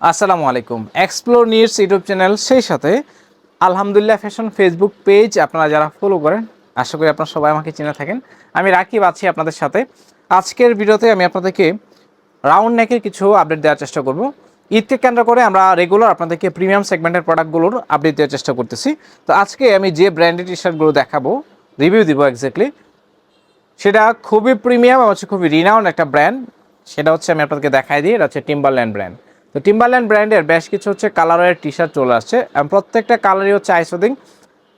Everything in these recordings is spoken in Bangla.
আসসালামু আলাইকুম। এক্সপ্লোর নিউজ ইউটিউব চ্যানেল, সেই সাথে আলহামদুলিল্লাহ ফ্যাশন ফেসবুক পেজ আপনারা যারা ফলো করেন, আশা করি আপনারা সবাই আমাকে চিনে থাকেন। আমি রাকিব আছি আপনাদের সাথে। আজকের ভিডিওতে আমি আপনাদেরকে রাউন্ড নেকের কিছু আপডেট দেওয়ার চেষ্টা করব। ঈদকে কেন্দ্র করে আমরা রেগুলার আপনাদেরকে প্রিমিয়াম সেগমেন্টের প্রোডাক্টগুলোর আপডেট দেওয়ার চেষ্টা করতেছি। তো আজকে আমি যে ব্র্যান্ডেড টি শার্টগুলো দেখাবো রিভিউ দিব এক্স্যাক্টলি সেটা খুবই প্রিমিয়াম হচ্ছে খুবই রিনাউন্ড একটা ব্র্যান্ড সেটা হচ্ছে আমি আপনাদেরকে দেখাই দিই, এটা হচ্ছে টিম্বারল্যান্ড ব্র্যান্ড তো টিম্বারল্যান্ড ব্র্যান্ডের বেশ কিছু হচ্ছে কালারের টি শার্ট চলে আসছে। প্রত্যেকটা কালারই হচ্ছে আইসোদিং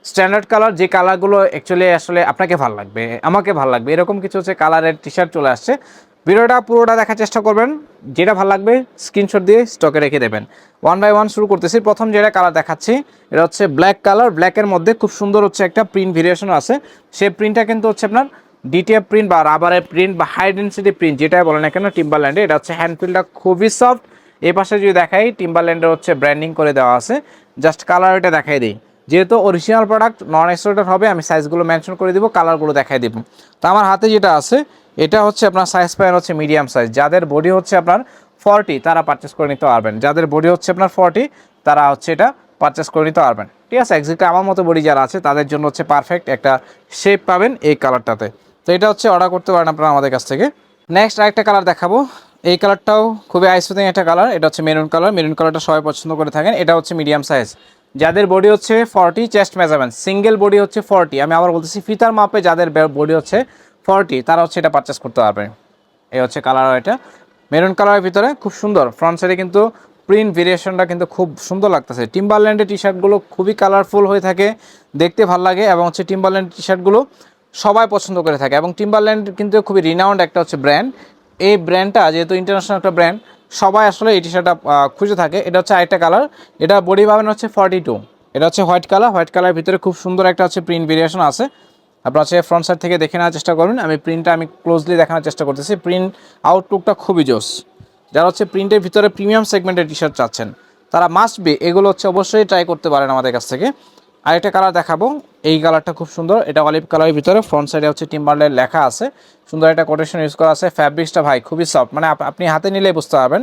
স্ট্যান্ডার্ড কালার যে কালারগুলো অ্যাকচুয়ালি আসলে আপনাকে ভালো লাগবে, আমাকে ভালো লাগবে, এরকম কিছু হচ্ছে কালারের টি শার্ট চলে আসছে। ভিডিওটা পুরোটা দেখার চেষ্টা করবেন, যেটা ভালো লাগবে স্ক্রিনশট দিয়ে স্টকে রেখে দেবেন। ওয়ান বাই ওয়ান শুরু করতেছি, প্রথম যেটা কালার দেখাচ্ছি, এটা হচ্ছে ব্ল্যাক কালার ব্ল্যাকের মধ্যে খুব সুন্দর হচ্ছে একটা প্রিন্ট ভেরিয়েশন আছে। সেই প্রিন্টটা কিন্তু হচ্ছে আপনার ডিটিএফ প্রিন্ট বা রাবারের প্রিন্ট বা হাই ডেন্সিটি প্রিন্ট যেটাই বলেন না কেন টিম্বারল্যান্ডে এটা হচ্ছে হ্যান্ডফিলটা খুবই সফট এই পাশে যদি দেখাই টিম্বারল্যান্ডের হচ্ছে ব্র্যান্ডিং করে দেওয়া আছে। জাস্ট কালার এটা দেখাই দিই। যেহেতু অরিজিনাল প্রোডাক্ট নন এক্সট্রোডার হবে, আমি সাইজগুলো মেনশন করে দিব কালারগুলো দেখাই দিব। তো আমার হাতে যেটা আছে, এটা হচ্ছে আপনার সাইজ পাবেন হচ্ছে মিডিয়াম সাইজ যাদের বডি হচ্ছে আপনার ফর্টি তারা পারচেস করে নিতে পারবেন। যাদের বডি হচ্ছে আপনার ফর্টি তারা হচ্ছে এটা পারচেস করে নিতে পারবেন। ঠিক আছে? এক্সাক্টলি আমার মতো বডি যারা আছে, তাদের জন্য হচ্ছে পারফেক্ট একটা শেপ পাবেন এই কালারটাতে তো এটা হচ্ছে অর্ডার করতে পারেন আপনারা আমাদের কাছ থেকে। নেক্সট আরেকটা কালার দেখাবো। এই কালারটাও খুবই আইসোদিং একটা কালার। এটা হচ্ছে মেরুন কালার। মেরুন কালারটা সবাই পছন্দ করে থাকেন। এটা হচ্ছে মিডিয়াম সাইজ। যাদের বডি হচ্ছে forty chest measurement single body হচ্ছে ফর্টি আমি আবার বলতেছি, ফিতার মাপে যাদের বডি হচ্ছে ফর্টি তারা হচ্ছে এটা পারচেস করতে পারবে। এই হচ্ছে কালার এটা। মেরুন কালারের ভিতরে খুব সুন্দর। ফ্রন্ট সাইডে কিন্তু প্রিন্ট ভেরিয়েশনটা কিন্তু খুব সুন্দর লাগতেছে। টিম্বারল্যান্ডের টি শার্টগুলো খুবই কালারফুল হয়ে থাকে। দেখতে ভালো লাগে এবং হচ্ছে টিম্বারল্যান্ড টি শার্টগুলো সবাই পছন্দ করে থাকে। এবং টিম্বারল্যান্ড কিন্তু খুবই রিনাউন্ড একটা হচ্ছে ব্র্যান্ড এই ব্র্যান্ডটা যেহেতু ইন্টারন্যাশনাল একটা ব্র্যান্ড সবাই আসলে এই টি শার্টটা খুঁজে থাকে। এটা হচ্ছে আরেকটা কালার এটা বডি পাবেন হচ্ছে ফর্টি টু এটা হচ্ছে হোয়াইট কালার হোয়াইট কালারের ভিতরে খুব সুন্দর একটা হচ্ছে প্রিন্ট ভেরিয়েশন আছে। আপনার হচ্ছে ফ্রন্ট সাইড থেকে দেখে নেওয়ার চেষ্টা করবেন। আমি প্রিন্টটা আমি ক্লোজলি দেখানোর চেষ্টা করতেছি। প্রিন্ট আউটলুকটা খুবই জোস। যারা হচ্ছে প্রিন্টের ভিতরে প্রিমিয়াম সেগমেন্টের টি শার্ট চাচ্ছেন, তারা মাস্ট বি এগুলো হচ্ছে অবশ্যই ট্রাই করতে পারেন আমাদের কাছ থেকে। আরেকটা কালার দেখাবো। এই কালারটা খুব সুন্দর। এটা অলিভ কালারের ভিতরে ফ্রন্ট সাইডে হচ্ছে টিম্বারলের লেখা আছে। সুন্দর একটা কোটেশন ইউজ করা আছে। ফ্যাব্রিক্সটা ভাই খুবই সফট মানে আপনি হাতে নিলেই বুঝতে পারবেন।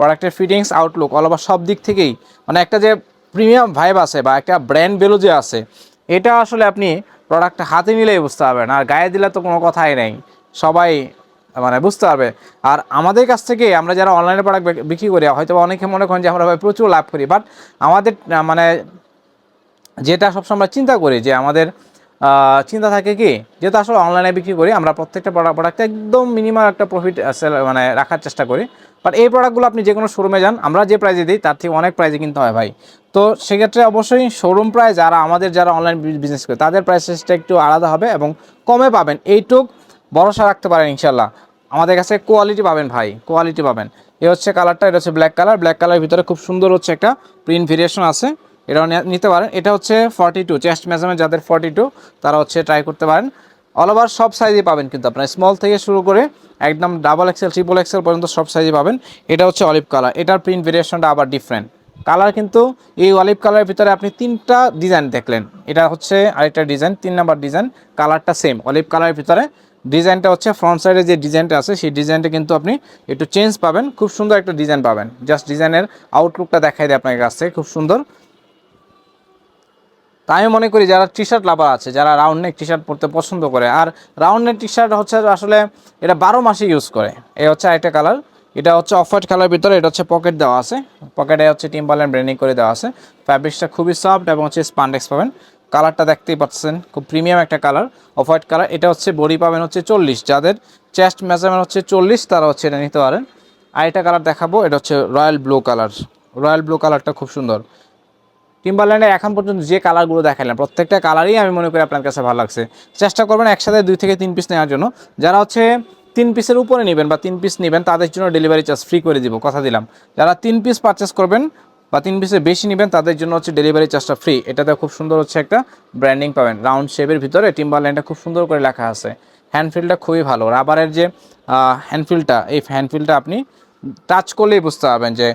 প্রোডাক্টের ফিটিংস আউটলুক অল ওভার সব দিক থেকেই। মানে একটা যে প্রিমিয়াম ভাইব আছে বা একটা ব্র্যান্ড ভ্যালু যে আছে, এটা আসলে আপনি প্রোডাক্টটা হাতে নিলেই বুঝতে পারবেন। আর গায়ে দিলে তো কোনো কথাই নেই। সবাই মানে বুঝতে পারবে। আর আমাদের কাছ থেকে আমরা যারা অনলাইনে প্রোডাক্ট বিক্রি করি হয়তো অনেকে মনে করেন যে আমরা প্রচুর লাভ করি। বাট আমাদের মানে যেটা সবসময় আমরা চিন্তা করি যে আমাদের চিন্তা থাকে কি, যেহেতু আসলে অনলাইনে বিক্রি করি, আমরা প্রত্যেকটা প্রোডাক্ট একদম মিনিমাম একটা প্রফিট মানে রাখার চেষ্টা করি। বাট এই প্রোডাক্টগুলো আপনি যে কোনো শোরুমে যান, আমরা যে প্রাইজে দিই, তার থেকে অনেক প্রাইজে কিনতে হয় ভাই। তো সেক্ষেত্রে অবশ্যই শোরুম প্রাইস যারা আমাদের যারা অনলাইন বিজনেস করে, তাদের প্রাইসেসটা একটু আলাদা হবে এবং কমে পাবেন। এইটুক ভরসা রাখতে পারেন ইনশাল্লাহ আমাদের কাছে কোয়ালিটি পাবেন ভাই কোয়ালিটি পাবেন। এ হচ্ছে কালারটা এটা হচ্ছে ব্ল্যাক কালার ব্ল্যাক কালারের ভিতরে খুব সুন্দর হচ্ছে একটা প্রিন্ট ভেরিয়েশন আছে। এটাও নিতে পারেন। এটা হচ্ছে ফর্টি টু চেস্ট মেজারমেন্ট যাদের ফর্টি টু তারা হচ্ছে ট্রাই করতে পারেন। অল ওভার সব সাইজে পাবেন কিন্তু আপনার। স্মল থেকে শুরু করে একদম ডাবল এক্সেল ট্রিপল এক্সেল পর্যন্ত সব সাইজে পাবেন। এটা হচ্ছে অলিভ কালার এটার প্রিন্ট ভেরিয়েশনটা আবার ডিফারেন্ট কালার কিন্তু এই অলিভ কালারের ভিতরে আপনি তিনটা ডিজাইন দেখলেন। এটা হচ্ছে আরেকটা ডিজাইন তিন নাম্বার ডিজাইন কালারটা সেম অলিভ কালারের ভিতরে ডিজাইনটা হচ্ছে ফ্রন্ট সাইডে যে ডিজাইনটা আছে, সেই ডিজাইনটা কিন্তু আপনি একটু চেঞ্জ পাবেন। খুব সুন্দর একটা ডিজাইন পাবেন। জাস্ট ডিজাইনের আউটলুকটা দেখাই দেয় আপনার কাছ থেকে। খুব সুন্দর। তাই আমি মনে করি যারা টি শার্ট লাভার আছে, যারা রাউন্ড নেক টি শার্ট পরতে পছন্দ করে, আর রাউন্ড নেক টি শার্ট হচ্ছে আসলে এটা বারো মাসে ইউজ করে। এই হচ্ছে আরেকটা কালার এটা হচ্ছে অফ হোয়াইট কালার ভিতরে, এটা হচ্ছে পকেট দেওয়া আছে। পকেটে হচ্ছে টিম্বালেন ব্র্যান্ডিং করে দেওয়া আছে। ফ্যাব্রিক্সটা খুবই সফট এবং হচ্ছে স্পান্ডেক্স পাবেন। কালারটা দেখতেই পাচ্ছেন, খুব প্রিমিয়াম একটা কালার অফ হোয়াইট কালার এটা হচ্ছে বডি পাবেন হচ্ছে চল্লিশ, যাদের চেস্ট মেজারমেন্ট হচ্ছে চল্লিশ, তারা হচ্ছে এটা নিতে পারেন। আর এটা কালার দেখাবো, এটা হচ্ছে royal blue colour royal blue কালারটা খুব সুন্দর। টিম্বারল্যান্ডের এখন পর্যন্ত যে কালারগুলো দেখালাম প্রত্যেকটা কালারই আমি মনে করি আপনার কাছে ভালো লাগছে। চেষ্টা করবেন একসাথে দুই থেকে তিন পিস নেওয়ার জন্য। যারা হচ্ছে তিন পিসের উপরে নেবেন বা তিন পিস নেবেন, তাদের জন্য ডেলিভারি চার্জ ফ্রি করে দিব, কথা দিলাম। যারা তিন পিস পারচেস করবেন বা তিন পিসের বেশি নেবেন, তাদের জন্য হচ্ছে ডেলিভারি চার্জটা ফ্রি এটাতে খুব সুন্দর হচ্ছে একটা ব্র্যান্ডিং পাবেন। রাউন্ড শেপের ভিতরে টিম্বারল্যান্ডটা খুব সুন্দর করে লেখা আছে। হ্যান্ডফিলটা খুবই ভালো। রাবারের যে হ্যান্ডফিলটা এই হ্যান্ডফিলটা আপনি টাচ করলেই বুঝতে পারবেন যে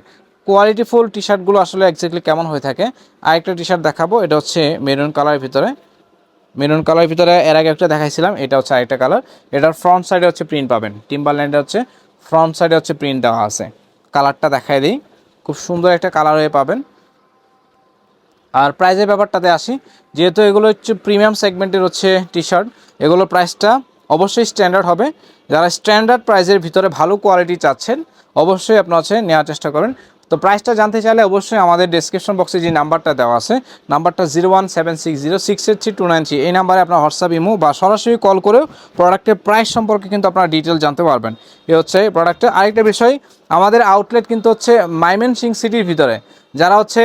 কোয়ালিটিফুল টি শার্টগুলো আসলে এক্স্যাক্টলি কেমন হয়ে থাকে? আরেকটা টি শার্ট দেখাবো, এটা হচ্ছে মেরুন কালারের ভিতরে। মেরুন কালারের ভিতরে এর আগে একটা দেখাইছিলাম, এটা হচ্ছে আরেকটা কালার এটার ফ্রন্ট সাইডে হচ্ছে প্রিন্ট পাবেন। টিম্বারল্যান্ডে হচ্ছে ফ্রন্ট সাইডে হচ্ছে প্রিন্ট দেওয়া আছে। কালারটা দেখাই দিই, খুব সুন্দর একটা কালার হয়ে পাবেন। আর প্রাইজের ব্যাপারটাতে আসি, যেহেতু এগুলো হচ্ছে প্রিমিয়াম সেগমেন্টের হচ্ছে টি শার্ট এগুলোর প্রাইসটা অবশ্যই স্ট্যান্ডার্ড হবে। যারা স্ট্যান্ডার্ড প্রাইজের ভিতরে ভালো কোয়ালিটি চাচ্ছেন, অবশ্যই আপনার হচ্ছে নেওয়ার চেষ্টা করেন তো প্রাইসটা জানতে চাইলে অবশ্যই আমাদের ডেসক্রিপশন বক্সে যে নাম্বারটা দেওয়া আছে নাম্বারটা zero one seven six zero six eight three two nine three এই নাম্বারে আপনার হোয়াটসঅ্যাপ ইমো বা সরাসরি কল করেও প্রোডাক্টের প্রাইস সম্পর্কে কিন্তু আপনারা ডিটেল জানতে পারবেন। এ হচ্ছে প্রোডাক্টের আরেকটা বিষয়, আমাদের আউটলেট কিন্তু হচ্ছে মাইমেনসিং সিটির ভিতরে। যারা হচ্ছে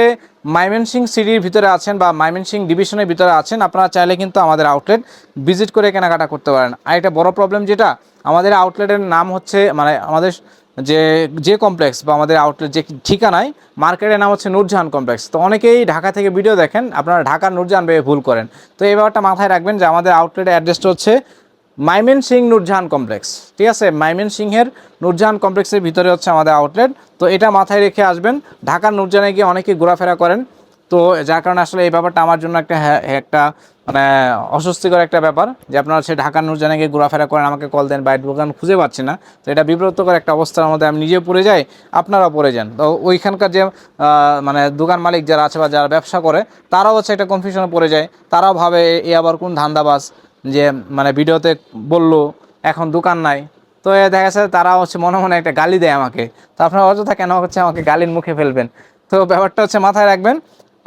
মাইমেনসিং সিটির ভিতরে আছেন বা মাইমেনসিং ডিভিশনের ভিতরে আছেন, আপনারা চাইলে কিন্তু আমাদের আউটলেট ভিজিট করে কেনাকাটা করতে পারেন। আর একটা বড় প্রবলেম যেটা, আমাদের আউটলেটের নাম হচ্ছে মানে আমাদের যে যে কমপ্লেক্স বা আমাদের আউটলেট যে ঠিকানায় মার্কেটের নাম হচ্ছে নূরজাহান কমপ্লেক্স তো অনেকেই ঢাকা থেকে ভিডিও দেখেন, আপনারা ঢাকার নূরজাহান ভেবে ভুল করেন। তো এই ব্যাপারটা মাথায় রাখবেন যে আমাদের আউটলেটের অ্যাড্রেসটা হচ্ছে মাইমেন সিং নূরজাহান কমপ্লেক্স ঠিক আছে? মাইমেন সিংহের নূরজাহান কমপ্লেক্সের ভিতরে হচ্ছে আমাদের আউটলেট তো এটা মাথায় রেখে আসবেন, ঢাকার নূরজাহানে গিয়ে অনেকে ঘোরাফেরা করেন। তো যার কারণে আসলে এই ব্যাপারটা আমার জন্য একটা একটা মানে অস্বস্তিকর একটা ব্যাপার যে আপনারা হচ্ছে ঢাকার নূরজাহানে গিয়ে ঘোরাফেরা করেন, আমাকে কল দেন বাইরের দোকান খুঁজে পাচ্ছি না। তো এটা বিব্রতকর একটা অবস্থার মধ্যে আমি নিজে পড়ে যাই, আপনারাও পড়ে যান। তো ওইখানকার যে মানে দোকান মালিক যারা আছে বা যারা ব্যবসা করে, তারাও হচ্ছে একটা কনফিউশনে পড়ে যায়। তারাও ভাবে এ আবার কোন ধান্দাবাজ যে মানে ভিডিওতে বলল, এখন দোকান নাই। তো এ দেখা যাচ্ছে তারা হচ্ছে মনে মনে একটা গালি দেয় আমাকে। তো আপনারা অযথা কেন হচ্ছে আমাকে গালির মুখে ফেলবেন? তো ব্যাপারটা হচ্ছে মাথায় রাখবেন।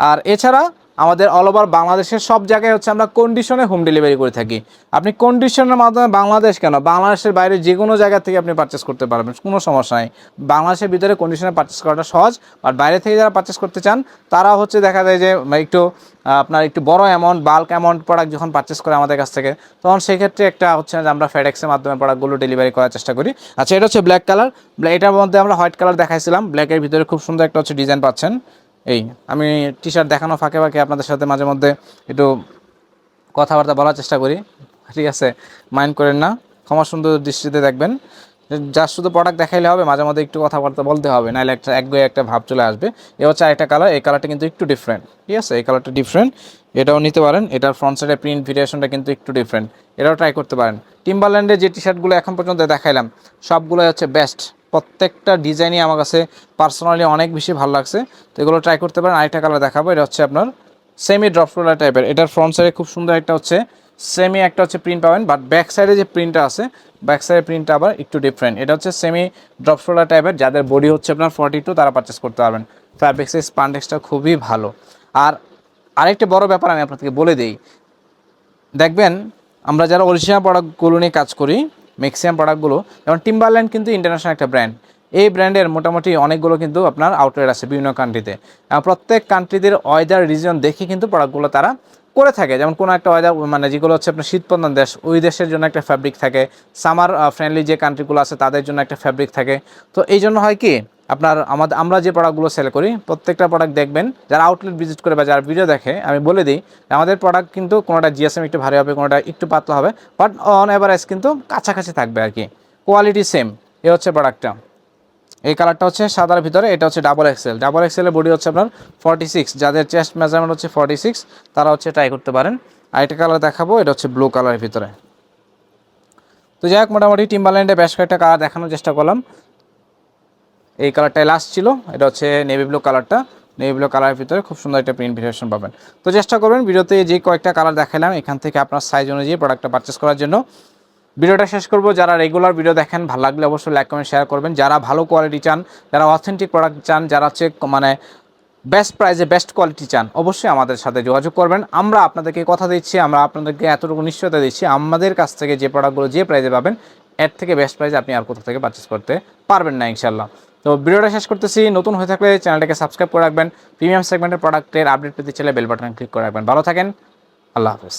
আর এছাড়া আমাদের অল ওভার বাংলাদেশের সব জায়গায় হচ্ছে আমরা কন্ডিশনে হোম ডেলিভারি করে থাকি। আপনি কন্ডিশনের মাধ্যমে বাংলাদেশ কেন? বাংলাদেশের বাইরে যে কোনো জায়গা থেকে আপনি পারচেস করতে পারবেন, কোনো সমস্যা নেই। বাংলাদেশের ভিতরে কন্ডিশনে পারচেস করাটা সহজ, আর বাইরে থেকে যারা পারচেস করতে চান, তারা হচ্ছে দেখা যায় যে একটু আপনার একটু বড় অ্যামাউন্ট বাল্ক অ্যামাউন্ট প্রোডাক্ট যখন পারচেস করে আমাদের কাছ থেকে, তখন সেক্ষেত্রে একটা হচ্ছে যে আমরা ফেডেক্সের মাধ্যমে প্রোডাক্টগুলো ডেলিভারি করার চেষ্টা করি। আচ্ছা এটা হচ্ছে ব্ল্যাক কালার এটার মধ্যে আমরা হোয়াইট কালার দেখাইছিলাম। ব্ল্যাকের ভিতরে খুব সুন্দর একটা হচ্ছে ডিজাইন পাচ্ছেন। এই, আমি টি শার্ট দেখানো ফাঁকে ফাঁকে আপনাদের সাথে মাঝে মধ্যে একটু কথাবার্তা বলার চেষ্টা করি। ঠিক আছে? মাইন্ড করেন না। ক্ষমা সুন্দর দৃষ্টিতে দেখবেন। যার শুধু প্রোডাক্ট দেখাইলে হবে, মাঝে মধ্যে একটু কথাবার্তা বলতে হবে নাহলে একটা একগুয়ে একটা ভাব চলে আসবে। এ হচ্ছে আরেকটা কালার এই কালারটা কিন্তু একটু ডিফারেন্ট ঠিক আছে? এই কালারটা ডিফারেন্ট এটাও নিতে পারেন। এটার ফ্রন্ট সাইডের প্রিন্ট ভেরিয়েশনটা কিন্তু একটু ডিফারেন্ট এটাও ট্রাই করতে পারেন। টিম্বারল্যান্ডের যে টি শার্টগুলো এখন পর্যন্ত দেখাইলাম সবগুলো হচ্ছে বেস্ট প্রত্যেকটা ডিজাইনই আমার কাছে পার্সোনালি অনেক বেশি ভালো লাগছে। তো এগুলো ট্রাই করতে পারেন। আরেকটা কালার দেখাবো। এটা হচ্ছে আপনার সেমি ড্রপ রোলার টাইপের এটার ফ্রন্ট সাইডে খুব সুন্দর একটা হচ্ছে সেমি একটা হচ্ছে প্রিন্ট পাবেন। বাট ব্যাক সাইডে যে প্রিন্টটা আছে ব্যাক সাইডের প্রিন্টটা আবার একটু ডিফারেন্ট এটা হচ্ছে সেমি ড্রপ রোলার টাইপের যাদের বডি হচ্ছে আপনার ফর্টি টু তারা পারচেস করতে পারবেন। ফ্যাব্রিক্সের স্পান্ডেক্সটা খুবই ভালো। আর আরেকটা বড় ব্যাপার আমি আপনাদেরকে বলে দিই। দেখবেন, আমরা যারা অরিজিনাল প্রোডাক্টগুলো নিয়ে কাজ করি ম্যাক্সিমাম প্রোডাক্টগুলো যেমন টিম্বারল্যান্ড কিন্তু ইন্টারন্যাশনাল একটা ব্র্যান্ড এই ব্র্যান্ডের মোটামুটি অনেকগুলো কিন্তু আপনার আউটলেট আছে বিভিন্ন কান্ট্রিতে প্রত্যেক কান্ট্রিদের ওয়েদার রিজন দেখে কিন্তু প্রোডাক্টগুলো তারা করে থাকে। যেমন কোনো একটা ওয়েদার মানে যেগুলো হচ্ছে আপনার শীতপ্রধান দেশ, ওই দেশের জন্য একটা ফ্যাব্রিক থাকে। সামার ফ্রেন্ডলি যে কান্ট্রিগুলো আছে তাদের জন্য একটা ফ্যাব্রিক থাকে। তো এই জন্য হয় কি আপনার আমাদের, আমরা যে প্রোডাক্টগুলো সেল করি, প্রত্যেকটা প্রোডাক্ট দেখবেন, যারা আউটলেট ভিজিট করে বা যারা ভিডিও দেখে, আমি বলে দিই, আমাদের প্রোডাক্ট কিন্তু কোনোটা জিএসএম একটু ভারী হবে, কোনোটা একটু পাতলা হবে বাট অন এভারেজ কিন্তু কাছাকাছি থাকবে আর কি। কোয়ালিটি সেম এ হচ্ছে প্রোডাক্টটা এই কালারটা হচ্ছে সাদার ভিতরে, এটা হচ্ছে ডাবল এক্সেল ডাবল এক্সেলের বডি হচ্ছে আপনার ফর্টি সিক্স যাদের চেস্ট মেজারমেন্ট হচ্ছে ফর্টি সিক্স তারা হচ্ছে ট্রাই করতে পারেন। আর একটা কালার দেখাবো, এটা হচ্ছে ব্লু কালারের ভিতরে। তো যাই হোক, মোটামুটি টিম্বারল্যান্ডে বেশ কয়েকটা কালার দেখানোর চেষ্টা করলাম। এই কালারটাই লাস্ট ছিল। এটা হচ্ছে নেভি ব্লু কালারটা। নেভি ব্লু কালারের ভিতরে খুব সুন্দর একটা প্রিন্ট ভেরিয়েশন পাবেন। তো চেষ্টা করবেন ভিডিওতে যে কয়েকটা কালার দেখালাম এখান থেকে আপনার সাইজ অনুযায়ী প্রোডাক্টটা পারচেস করার জন্য। ভিডিওটা শেষ করব। যারা রেগুলার ভিডিও দেখেন, ভালো লাগলে অবশ্যই লাইক কমেন্ট শেয়ার করবেন। যারা ভালো কোয়ালিটি চান, যারা অথেন্টিক প্রোডাক্ট চান, যারা হচ্ছে মানে বেস্ট প্রাইসে বেস্ট কোয়ালিটি চান, অবশ্যই আমাদের সাথে যোগাযোগ করবেন। আমরা আপনাদেরকে কথা দিচ্ছি, আমরা আপনাদেরকে এতটুকু নিশ্চয়তা দিচ্ছি, আমাদের কাছ থেকে যে প্রোডাক্টগুলো যে প্রাইজে পাবেন, এর থেকে বেস্ট প্রাইসে আপনি আর কোথা থেকে পারচেস করতে পারবেন না ইনশাল্লাহ তো ভিডিওটা শেষ করতেছি। নতুন হয়ে থাকলে চ্যানেলটাকে সাবস্ক্রাইব করে রাখবেন। প্রিমিয়াম সেগমেন্টের প্রোডাক্টের আপডেট পেতে চাইলে বেল বাটন ক্লিক করে রাখবেন। ভালো থাকেন। আল্লাহ হাফেজ।